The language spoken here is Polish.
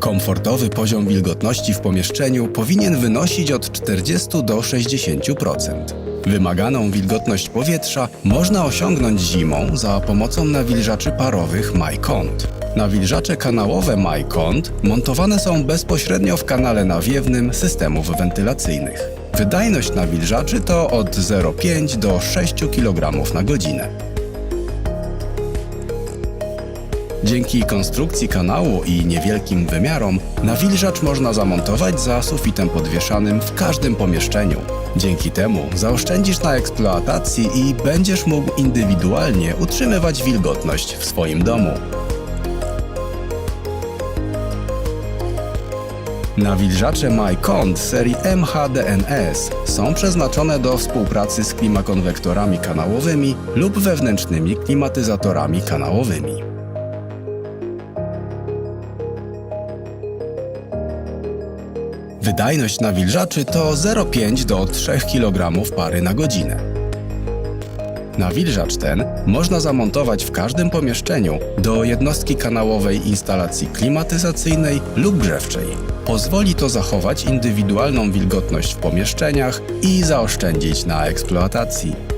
Komfortowy poziom wilgotności w pomieszczeniu powinien wynosić od 40 do 60%. Wymaganą wilgotność powietrza można osiągnąć zimą za pomocą nawilżaczy parowych MyCont. Nawilżacze kanałowe MyCont montowane są bezpośrednio w kanale nawiewnym systemów wentylacyjnych. Wydajność nawilżaczy to od 0,5 do 6 kg na godzinę. Dzięki konstrukcji kanału i niewielkim wymiarom, nawilżacz można zamontować za sufitem podwieszanym w każdym pomieszczeniu. Dzięki temu zaoszczędzisz na eksploatacji i będziesz mógł indywidualnie utrzymywać wilgotność w swoim domu. Nawilżacze MyCont serii MHDNS są przeznaczone do współpracy z klimakonwektorami kanałowymi lub wewnętrznymi klimatyzatorami kanałowymi. Wydajność nawilżaczy to 0,5 do 3 kg pary na godzinę. Nawilżacz ten można zamontować w każdym pomieszczeniu do jednostki kanałowej instalacji klimatyzacyjnej lub grzewczej. Pozwoli to zachować indywidualną wilgotność w pomieszczeniach i zaoszczędzić na eksploatacji.